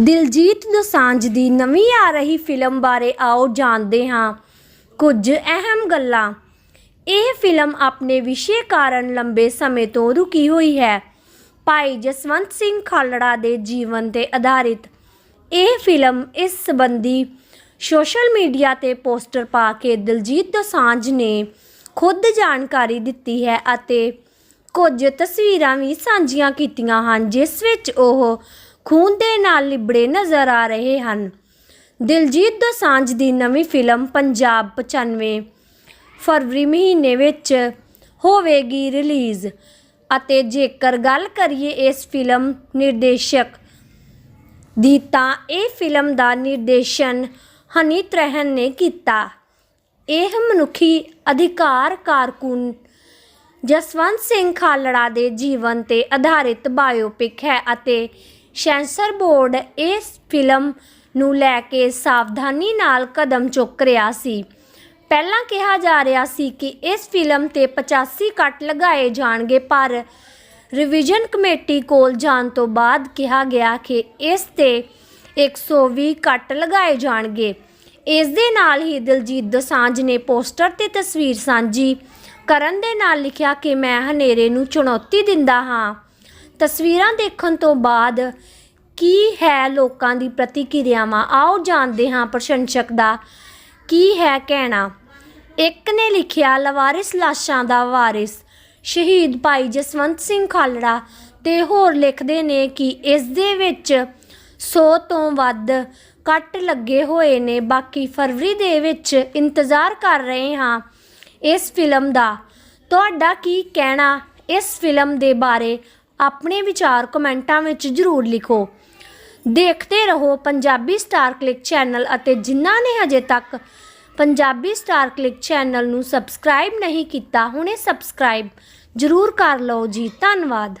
ਦਿਲਜੀਤ ਦੋਸਾਂਝ ਦੀ ਨਵੀਂ ਆ ਰਹੀ ਫਿਲਮ ਬਾਰੇ ਆਓ ਜਾਣਦੇ ਹਾਂ। ਕੁਝ ਅਹਿਮ ਗੱਲਾਂ। ਇਹ ਫਿਲਮ ਆਪਣੇ ਵਿਸ਼ੇ ਕਾਰਨ ਲੰਬੇ ਸਮੇਂ ਤੋਂ ਰੁਕੀ ਹੋਈ ਹੈ। ਭਾਈ ਜਸਵੰਤ ਸਿੰਘ ਖਾਲੜਾ ਦੇ ਜੀਵਨ ਤੇ ਆਧਾਰਿਤ। ਇਹ ਫਿਲਮ ਇਸ ਸੰਬੰਧੀ ਸੋਸ਼ਲ ਮੀਡੀਆ ਤੇ ਪੋਸਟਰ ਪਾ ਕੇ ਦਿਲਜੀਤ ਦੋਸਾਂਝ ਨੇ ਖੁਦ ਜਾਣਕਾਰੀ ਦਿੱਤੀ ਹੈ ਅਤੇ ਕੁਝ ਤਸਵੀਰਾਂ ਵੀ ਸਾਂਝੀਆਂ ਕੀਤੀਆਂ ਹਨ, ਜਿਸ ਵਿੱਚ ਉਹ ਖੂਨ ਦੇ ਨਾਲ ਲਿਬੜੇ ਨਜ਼ਰ ਆ ਰਹੇ ਹਨ। ਦਿਲਜੀਤ ਦੋਸਾਂਝ ਦੀ ਨਵੀਂ ਫਿਲਮ ਪੰਜਾਬ 95 ਫਰਵਰੀ ਮਹੀਨੇ ਵਿੱਚ ਹੋਵੇਗੀ ਰਿਲੀਜ਼ ਅਤੇ ਜੇਕਰ ਗੱਲ ਕਰੀਏ ਇਸ ਫਿਲਮ ਨਿਰਦੇਸ਼ਕ ਦੀ ਤਾਂ ਇਹ ਫਿਲਮ ਦਾ ਨਿਰਦੇਸ਼ਨ ਹਨੀ ਤਰਹਨ ਨੇ ਕੀਤਾ। ਇਹ ਮਨੁੱਖੀ ਅਧਿਕਾਰ ਕਾਰਕੁਨ ਜਸਵੰਤ ਸਿੰਘ ਖਾਲੜਾ ਦੇ ਜੀਵਨ ਤੇ ਆਧਾਰਿਤ ਬਾਇਓਪਿਕ ਹੈ ਅਤੇ ਸੈਂਸਰ ਬੋਰਡ ਇਸ ਫਿਲਮ ਨੂੰ ਲੈ ਕੇ ਸਾਵਧਾਨੀ ਨਾਲ ਕਦਮ ਚੁੱਕ ਰਿਹਾ ਸੀ। ਪਹਿਲਾਂ ਕਿਹਾ ਜਾ ਰਿਹਾ ਸੀ ਕਿ ਇਸ ਫਿਲਮ ਤੇ 85 ਕੱਟ ਲਗਾਏ ਜਾਣਗੇ, ਪਰ ਰਿਵੀਜ਼ਨ ਕਮੇਟੀ ਕੋਲ ਜਾਣ ਤੋਂ ਬਾਅਦ ਕਿਹਾ ਗਿਆ ਕਿ ਇਸ ਤੇ 120 ਕੱਟ ਲਗਾਏ ਜਾਣਗੇ। ਇਸ ਦੇ ਨਾਲ ਹੀ ਦਿਲਜੀਤ ਦੋਸਾਂਝ ਨੇ ਪੋਸਟਰ ਤੇ ਤਸਵੀਰ ਸਾਂਝੀ ਕਰਨ ਦੇ ਨਾਲ ਲਿਖਿਆ ਕਿ ਮੈਂ ਹਨੇਰੇ ਨੂੰ ਚੁਣੌਤੀ ਦਿੰਦਾ ਹਾਂ। ਤਸਵੀਰਾਂ ਦੇਖਣ ਤੋਂ ਬਾਅਦ ਕੀ ਹੈ ਲੋਕਾਂ ਦੀ ਪ੍ਰਤੀਕਿਰਿਆਵਾਂ? ਆਓ ਜਾਣਦੇ ਹਾਂ ਪ੍ਰਸ਼ੰਸਕ ਦਾ ਕੀ ਹੈ ਕਹਿਣਾ। ਇੱਕ ਨੇ ਲਿਖਿਆ, ਲਵਾਰਿਸ ਲਾਸ਼ਾਂ ਦਾ ਵਾਰਿਸ, ਸ਼ਹੀਦ ਭਾਈ ਜਸਵੰਤ ਸਿੰਘ ਖਾਲੜਾ। ਤੇ ਹੋਰ ਲਿਖਦੇ ਨੇ ਕਿ ਇਸ ਦੇ ਵਿੱਚ 100 ਤੋਂ ਵੱਧ ਕੱਟ ਲੱਗੇ ਹੋਏ ਨੇ। ਬਾਕੀ ਫਰਵਰੀ ਦੇ ਵਿੱਚ ਇੰਤਜ਼ਾਰ ਕਰ ਰਹੇ ਹਾਂ ਇਸ ਫਿਲਮ ਦਾ। ਤੁਹਾਡਾ ਕੀ ਕਹਿਣਾ ਇਸ ਫਿਲਮ ਦੇ ਬਾਰੇ? ਆਪਣੇ ਵਿਚਾਰ ਕਮੈਂਟਾਂ ਵਿੱਚ ਜ਼ਰੂਰ ਲਿਖੋ। ਦੇਖਦੇ ਰਹੋ ਪੰਜਾਬੀ ਸਟਾਰ ਕਲਿੱਕ ਚੈਨਲ ਅਤੇ ਜਿਨ੍ਹਾਂ ਨੇ ਹਜੇ ਤੱਕ ਪੰਜਾਬੀ ਸਟਾਰ ਕਲਿੱਕ ਚੈਨਲ ਨੂੰ ਸਬਸਕ੍ਰਾਈਬ ਨਹੀਂ ਕੀਤਾ, ਹੁਣੇ ਸਬਸਕ੍ਰਾਈਬ ਜ਼ਰੂਰ ਕਰ ਲਓ ਜੀ। ਧੰਨਵਾਦ।